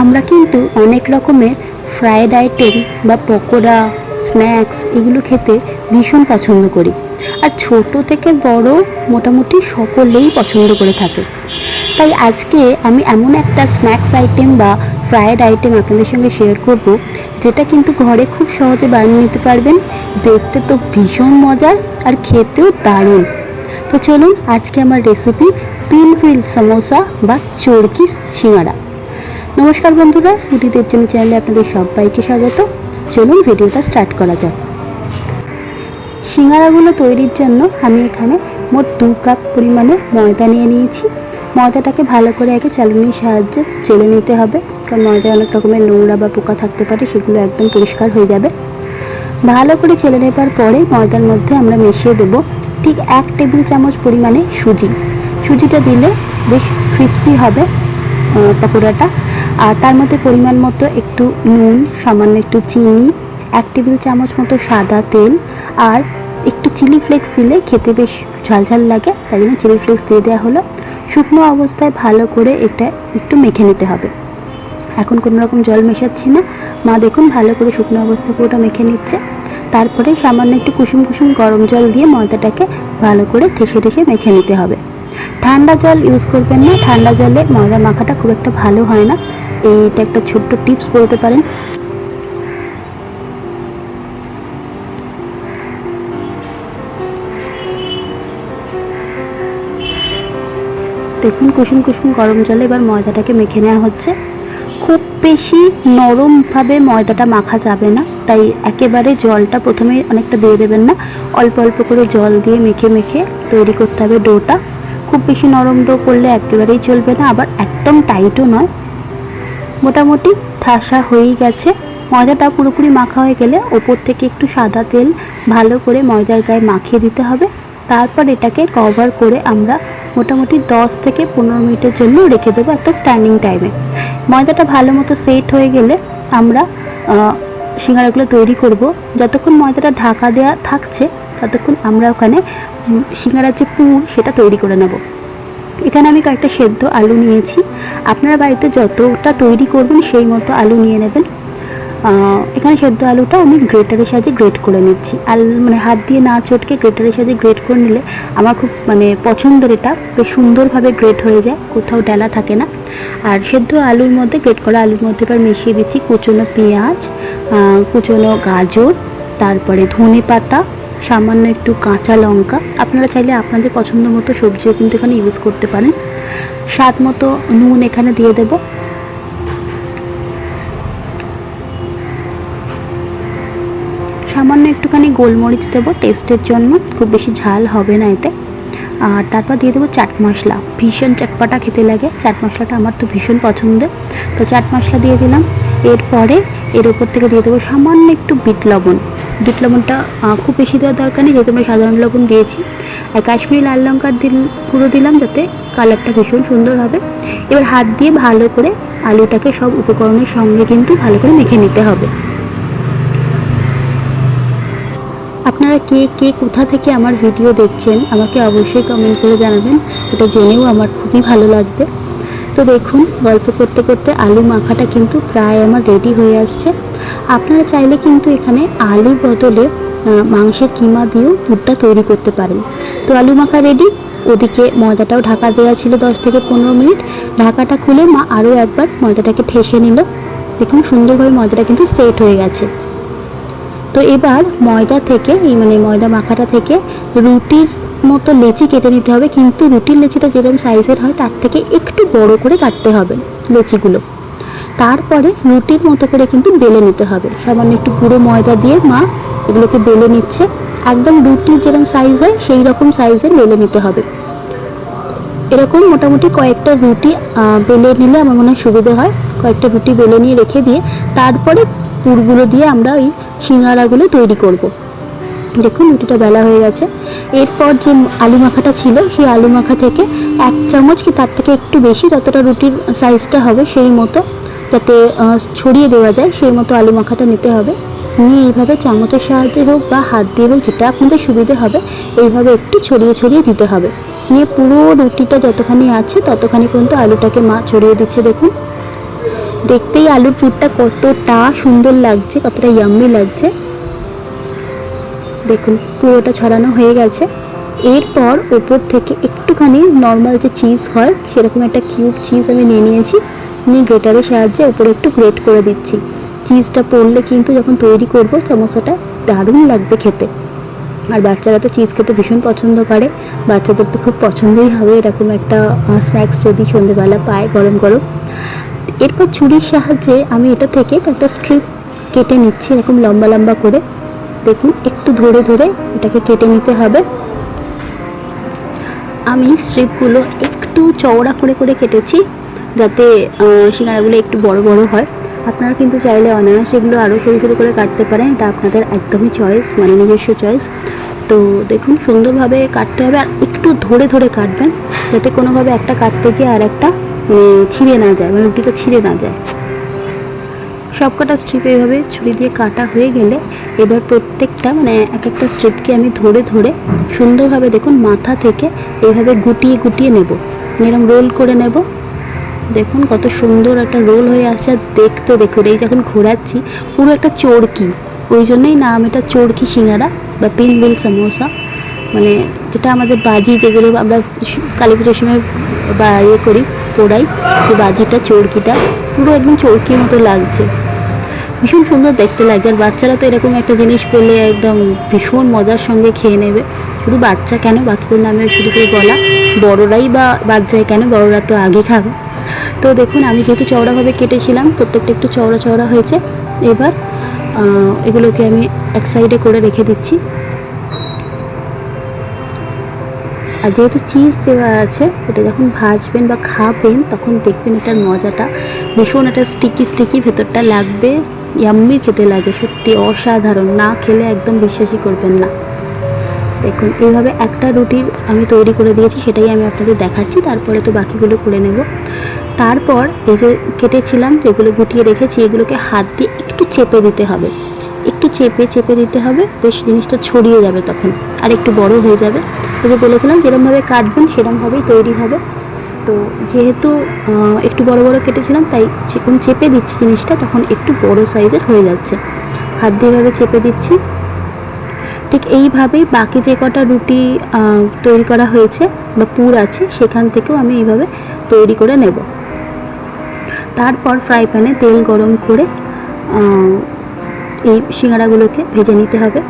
আমরা কিন্তু অনেক রকমের ফ্রায়েড আইটেম বা পকোড়া স্ন্যাক্স এগুলো খেতে ভীষণ পছন্দ করি। আর ছোট থেকে বড় মোটামুটি সকলেই পছন্দ করে থাকে। তাই আজকে আমি এমন একটা স্ন্যাক্স আইটেম বা ফ্রায়েড আইটেম আপনাদের সঙ্গে শেয়ার করব, যেটা কিন্তু ঘরে খুব সহজে বানিয়ে নিতে পারবেন। দেখতে তো ভীষণ মজার আর খেতেও দারুণ। তো চলুন আজকে আমার রেসিপি ফিল সমোসা বা চরকি সিঙ্গারা। নমস্কার বন্ধুরা ফুটি দেবজনী চ্যানেলে আপনাদের সবাইকে স্বাগত। চলুন ভিডিওটা স্টার্ট করা যাক। সিঙ্গারাগুলো তৈরির জন্য আমি এখানে মোট দু কাপ পরিমাণে ময়দা নিয়ে নিয়েছি। ময়দাটাকে ভালো করে আগে চালুনির সাহায্যে চেলে নিতে হবে। কারণ ময়দায় অনেক রকমের নোংরা বা পোকা থাকতে পারে, সেগুলো একদম পরিষ্কার হয়ে যাবে। ভালো করে চেলে নেবার পরে ময়দার মধ্যে আমরা মিশিয়ে দেব ঠিক এক টেবিল চামচ পরিমাণে সুজি। সুজিটা দিলে বেশ ক্রিস্পি হবে। পকোড়াটা। আর তার মধ্যে পরিমাণ মতো একটু নুন, সামান্য একটু চিনি, এক টেবিল চামচ মতো সাদা তেল, আর একটু চিলি ফ্লেক্স দিলে খেতে বেশ ঝালঝাল লাগে, তাই জন্য চিলি ফ্লেক্স দিয়ে দেওয়া হলো। শুকনো অবস্থায় ভালো করে এটা একটু মেখে নিতে হবে। এখন কোনো রকম জল মেশাচ্ছি না। মা দেখুন ভালো করে শুকনো অবস্থায় পুরোটা মেখে নিচ্ছে। তারপরে সামান্য একটু কুসুম কুসুম গরম জল দিয়ে ময়দাটাকে ভালো করে ঠেসে ঠেসে মেখে নিতে হবে। ঠান্ডা জল ইউজ করবেন না। ঠান্ডা জলে ময়দা মাখাটা খুব একটা ভালো হয় না। এইটা একটা ছোট্ট টিপস বলতে পারেন। দেখুন, কুসুম কুসুম গরম জলে এবার ময়দাটাকে মেখে নেওয়া হচ্ছে। খুব বেশি নরমভাবে ময়দাটা মাখা যাবে না। তাই একেবারে জলটা প্রথমে অনেকটা দিয়ে দেবেন না। অল্প অল্প করে জল দিয়ে মেখে মেখে তৈরি করতে হবে ডোটা। খুব বেশি নরম ডো করলে একেবারেই চলবে না, আবার একদম টাইটও নয়। মোটামুটি ঠাসা হয়েই গেছে। ময়দাটা পুরোপুরি মাখা হয়ে গেলে ওপর থেকে একটু সাদা তেল ভালো করে ময়দার গায়ে মাখিয়ে দিতে হবে। তারপর এটাকে কভার করে আমরা মোটামুটি দশ থেকে পনেরো মিনিটের জন্য রেখে দেবো একটা স্ট্যান্ডিং টাইমে ময়দাটা ভালো মতো সেট হয়ে গেলে আমরা সিঙ্গারাগুলো তৈরি করব। যতক্ষণ ময়দাটা ঢাকা দেওয়া থাকছে ততক্ষণ আমরা ওখানে সিঙ্গারার যে পুর সেটা তৈরি করে নেব। এখানে আমি কয়েকটা সেদ্ধ আলু নিয়েছি। আপনারা বাড়িতে যতটা তৈরি করবেন সেই মতো আলু নিয়ে নেবেন। এখানে সেদ্ধ আলুটা আমি গ্রেটারের সাহায্যে গ্রেট করে নিচ্ছি। আল মানে হাত দিয়ে না চটকে গ্রেটারের সাহায্যে গ্রেট করে নিলে আমার খুব মানে পছন্দের এটা। বেশ সুন্দরভাবে গ্রেট হয়ে যায়, কোথাও ডেলা থাকে না। আর সেদ্ধ আলুর মধ্যে, গ্রেট করা আলুর মধ্যে এবার মিশিয়ে দিচ্ছি কুচনো পেঁয়াজ কুচনো গাজর, তারপরে ধনে পাতা সামান্য একটু কাঁচা লঙ্কা। আপনারা চাইলে আপনাদের পছন্দ মতো সবজিও কিন্তু এখানে ইউজ করতে পারেন। স্বাদ মতো নুন এখানে দিয়ে দেবো। সামান্য একটুখানি গোলমরিচ দেবো টেস্টের জন্য। খুব বেশি ঝাল হবে না এতে। আর তারপর দিয়ে দেবো চাট মশলা। ভীষণ চটপাটা খেতে লাগে। চাট মশলাটা আমার তো ভীষণ পছন্দের। তো চাট মশলা দিয়ে দিলাম। এরপরে এর উপর থেকে দিয়ে দেবো সামান্য একটু বিট লবণ। বিট লবণটা খুব বেশি দেওয়ার দরকার নেই, যেহেতু আমরা সাধারণ লবণ দিয়েছি। আর কাশ্মীরি লাল লঙ্কার দিল পুরো দিলাম যাতে কালারটা ভীষণ সুন্দর হবে। এবার হাত দিয়ে ভালো করে আলুটাকে সব উপকরণের সঙ্গে কিন্তু ভালো করে মেখে নিতে হবে। আপনারা কে কে, কোথা থেকে আমার ভিডিও দেখছেন, আমাকে অবশ্যই কমেন্ট করে জানাবেন। এটা জেনেও আমার খুবই ভালো লাগবে। তো দেখুন, গল্প করতে করতে আলু মাখাটা কিন্তু প্রায় আমার রেডি হয়ে আসছে। আপনারা চাইলে কিন্তু এখানে আলুর বদলে মাংসের কিমা দিয়েও পুরটা তৈরি করতে পারেন। তো আলু মাখা রেডি ওদিকে ময়দাটাও ঢাকা দেওয়া ছিল দশ থেকে পনেরো মিনিট। ঢাকাটা খুলে মা আরও একবার ময়দাটাকে ঠেসে নিল। দেখুন, সুন্দরভাবে ময়দাটা কিন্তু সেট হয়ে গেছে। তো এবার ময়দা থেকে, এই মানে ময়দা মাখাটা থেকে রুটির মতো লেচি কেটে নিতে হবে, কিন্তু রুটির লেচিটা যেরকম সাইজের হয়, তার থেকে একটু বড় করে কাটতে হবে লেচিগুলো। তারপরে রুটির মতো করে কিন্তু বেলে নিতে হবে। সামান্য একটু পুরো ময়দা দিয়ে মা এগুলোকে বেলে নিচ্ছে। একদম রুটির যেরকম সাইজ হয় সেই রকম সাইজের বেলে নিতে হবে। এরকম মোটামুটি কয়েকটা রুটি বেলে নিলে আমার মনে হয় সুবিধা হয়। কয়েকটা রুটি বেলে নিয়ে রেখে দিয়ে, তারপরে পুরগুলো দিয়ে আমরা ওই সিঙ্গারাগুলো তৈরি করব। দেখুন রুটিটা বেলা হয়ে গেছে। এরপর যে আলু মাখাটা ছিল, সেই আলু মাখা থেকে এক চামচ কি তার থেকে একটু বেশি, যতটা রুটির সাইজটা হবে সেই মতো যাতে ছড়িয়ে দেওয়া যায়, সেই মতো আলু মাখাটা নিতে হবে। নিয়ে এইভাবে চামচের সাহায্যে হোক বা হাত দিয়ে হোক, যেটা আপনাদের সুবিধে হবে, এইভাবে একটু ছড়িয়ে ছড়িয়ে দিতে হবে। নিয়ে পুরো রুটিটা যতখানি আছে, ততখানি পর্যন্ত আলুটাকে মা ছড়িয়ে দিচ্ছে, দেখুন। দেখতেই আলুর পুরটা কতটা সুন্দর লাগছে, কতটা ইয়াম্মি লাগছে। দেখুন, পুরোটা ছড়ানো হয়ে গেছে। এরপর ওপর থেকে একটুখানি নর্মাল যে চিজ হয়, সেরকম একটা কিউব চিজ আমি নিয়ে নিয়েছি। নিয়ে গ্রেটারের সাহায্যে উপরে একটু গ্রেট করে দিচ্ছি। চিজটা পড়লে কিন্তু যখন তৈরি করব সমোসাটা দারুণ লাগবে খেতে। আর বাচ্চারা তো চিজ খেতে ভীষণ পছন্দ করে। বাচ্চাদের তো খুব পছন্দই হবে এরকম একটা স্ন্যাক্স যদি সন্ধেবেলা পায় গরম গরম। এরপর ছুরির সাহায্যে আমি এটা থেকে একটা স্ট্রিপ কেটে নিচ্ছি, এরকম লম্বা লম্বা করে। দেখুন একটু ধরে ধরে এটাকে কেটে নিতে হবে। আমি স্ট্রিপগুলো একটু চওড়া করে করে কেটেছি, যাতে সিঙ্গারাগুলো একটু বড় বড় হয়। আপনারা কিন্তু চাইলে অনায়াসে এগুলো আরও সরু সরু করে কাটতে পারেন। এটা আপনাদের একদমই চয়েস মানে নিজস্ব চয়েস তো দেখুন, সুন্দরভাবে কাটতে হবে আর একটু ধরে ধরে কাটবেন, যাতে কোনোভাবে একটা কাটতে গিয়ে আর একটা মানে ছিঁড়ে না যায় মানে রুটিটা ছিঁড়ে না যায়। সবকটা স্ট্রিপ এইভাবে ছুরি দিয়ে কাটা হয়ে গেলে এবার প্রত্যেকটা মানে এক একটা স্ট্রিপকে আমি ধরে ধরে সুন্দরভাবে দেখুন মাথা থেকে এইভাবে গুটিয়ে গুটিয়ে নেব। মানে এরকম রোল করে নেব। দেখুন কত সুন্দর একটা রোল হয়ে আসছে। আর দেখতে দেখুন, এই যখন ঘোরাচ্ছি, পুরো একটা চোরকি ওই জন্যই নাম এটা চোরকি সিঙ্গারা বা পিন বিল সমোসা। মানে যেটা আমাদের বাজি যেগুলো আমরা কালী পুজোর সময় বা ইয়ে করি, পোড়াই, সেই বাজিটা চোরকিটা পুরো একদম চোরকির মতো লাগছে। ভীষণ সুন্দর দেখতে লাগছে। আর বাচ্চারা তো এরকম একটা জিনিস পেলে একদম ভীষণ মজার সঙ্গে খেয়ে নেবে। শুধু বাচ্চা কেন? বাচ্চাদের নামে শুরু করে বলা। বড়রাই বা বাচ্চায় কেন? বড়রা তো আগে খাবে। তো দেখুন, আমি যেহেতু চওড়াভাবে কেটেছিলাম, প্রত্যেকটা একটু চওড়া চওড়া হয়েছে। এবার এগুলোকে আমি এক সাইডে করে রেখে দিচ্ছি। আর যেহেতু চিজ দেওয়া আছে এটা যখন ভাজবেন বা খাবেন, তখন দেখবেন এটার মজাটা ভীষণ একটা স্টিকি স্টিকি ভেতরটা লাগবে। ইয়াম্মি খেতে লাগে, সত্যি অসাধারণ। না খেলে একদম বিশ্বাসই করবেন না। দেখুন, এইভাবে একটা রুটির আমি তৈরি করে দিয়েছি, সেটাই আমি আপনাদের দেখাচ্ছি, তারপরে তো বাকিগুলো করে নেব। তারপর এই যে কেটেছিলাম, যেগুলো গুটিয়ে রেখেছি, এগুলোকে হাত দিয়ে একটু চেপে দিতে হবে। একটু চেপে চেপে দিতে হবে, বেশ জিনিসটা ছড়িয়ে যাবে তখন, আর একটু বড় হয়ে যাবে। ওই যে বলেছিলাম, যেরমভাবে কাটবেন, সেরমভাবেই তৈরি হবে। তো যেহেতু একটু বড় বড় কেটেছিলাম, তাই যখন চেপে দিচ্ছি জিনিসটা, তখন একটু বড় সাইজের হয়ে যাচ্ছে। হাত দিয়ে এভাবে চেপে দিচ্ছি। ঠিক এইভাবেই বাকি যে কটা রুটি তৈরি করা হয়েছে বা পুর আছে, সেখান থেকেও আমি এইভাবে তৈরি করে নেব। তারপর ফ্রাই প্যানে তেল গরম করে এই সিঙ্গারাগুলোকে ভেজে নিতে হবে।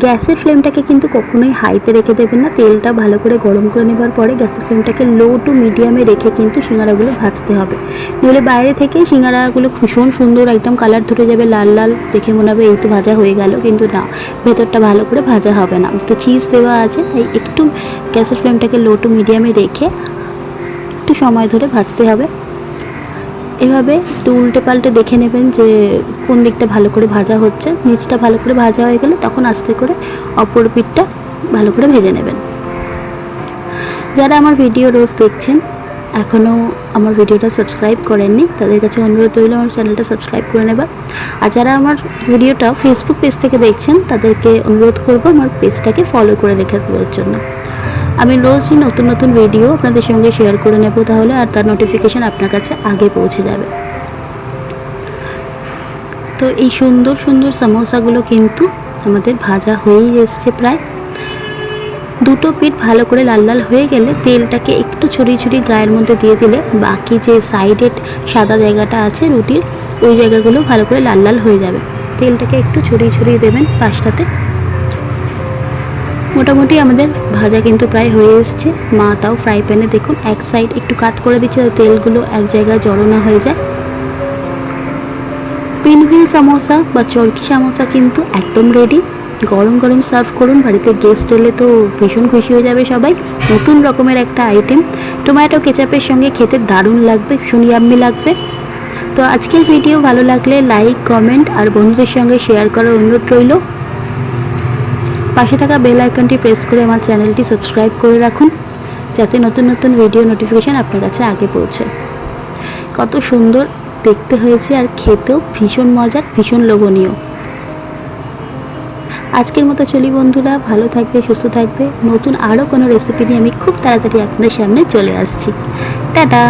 গ্যাসের ফ্লেমটাকে কিন্তু কখনোই হাইতে রেখে দেবেন না। তেলটা ভালো করে গরম করে নেবার পরে গ্যাসের ফ্লেমটাকে লো টু মিডিয়ামে রেখে কিন্তু সিঙ্গারাগুলো ভাজতে হবে। নইলে বাইরে থেকে সিঙ্গারাগুলো ভীষণ সুন্দর একদম কালার ধরে যাবে, লাল লাল। দেখে মনে হবে এই তো ভাজা হয়ে গেল, কিন্তু না, ভেতরটা ভালো করে ভাজা হবে না। তো চিজ দেওয়া আছে, তাই একটু গ্যাসের ফ্লেমটাকে লো টু মিডিয়ামে রেখে একটু সময় ধরে ভাজতে হবে। এভাবে একটু উল্টে পাল্টে দেখে নেবেন যে কোন দিকটা ভালো করে ভাজা হচ্ছে। নিচটা ভালো করে ভাজা হয়ে গেলে তখন আস্তে করে অপর পিঠটা ভালো করে ভেজে নেবেন। যারা আমার ভিডিও রোজ দেখছেন এখনও আমার ভিডিওটা সাবস্ক্রাইব করেননি, তাদের কাছে অনুরোধ রইল আমার চ্যানেলটা সাবস্ক্রাইব করে নেবার। আর যারা আমার ভিডিওটা ফেসবুক পেজ থেকে দেখছেন, তাদেরকে অনুরোধ করব আমার পেজটাকে ফলো করে রেখে দেওয়ার জন্য। আমি রোজই নতুন নতুন ভিডিও আপনাদের সঙ্গে শেয়ার করে নেব তাহলে আর তার নোটিফিকেশন আপনার কাছে আগে পৌঁছে যাবে। তো এই সুন্দর সুন্দর সমোসাগুলো কিন্তু আমাদের ভাজা হয়েই এসছে প্রায়। দুটো পিঠ ভালো করে লাল লাল হয়ে গেলে তেলটাকে একটু ছড়িয়ে ছড়িয়ে গায়ের মধ্যে দিয়ে দিলে বাকি যে সাইডের সাদা জায়গাটা আছে রুটির, ওই জায়গাগুলো ভালো করে লাল লাল হয়ে যাবে। তেলটাকে একটু ছড়িয়ে ছড়িয়ে দেবেন পাশটাতে। মোটামুটি আমাদের ভাজা কিন্তু প্রায় হয়ে এসছে। মা তাও ফ্রাই প্যানে দেখুন, এক সাইড একটু কাত করে দিচ্ছে তেলগুলো এক জায়গায় জড়ো না হয়ে যায়। পিনভিল সামোসা বা চরকি সামোসা কিন্তু একদম রেডি গরম গরম সার্ভ করুন, বাড়িতে গেস্ট এলে তো ভীষণ খুশি হয়ে যাবে সবাই। নতুন রকমের একটা আইটেম টমেটো কেচাপের সঙ্গে খেতে দারুণ লাগবে ইয়াম্মি লাগবে। তো আজকের ভিডিও ভালো লাগলে লাইক কমেন্ট আর বন্ধুদের সঙ্গে শেয়ার করার অনুরোধ রইল। পাশে থাকা বেল আইকনটি প্রেস করে আমার চ্যানেলটি সাবস্ক্রাইব করে রাখুন, যাতে নতুন নতুন ভিডিও নোটিফিকেশন আপনার কাছে আগে পৌঁছে কত সুন্দর দেখতে হয়েছে আর খেতেও ভীষণ মজার, ভীষণ লোভনীয়। আজকের মতো চলি বন্ধুরা, ভালো থাকবে, সুস্থ থাকবে। নতুন আরও কোনো রেসিপি নিয়ে আমি খুব তাড়াতাড়ি আপনাদের সামনে চলে আসছি। টাটা!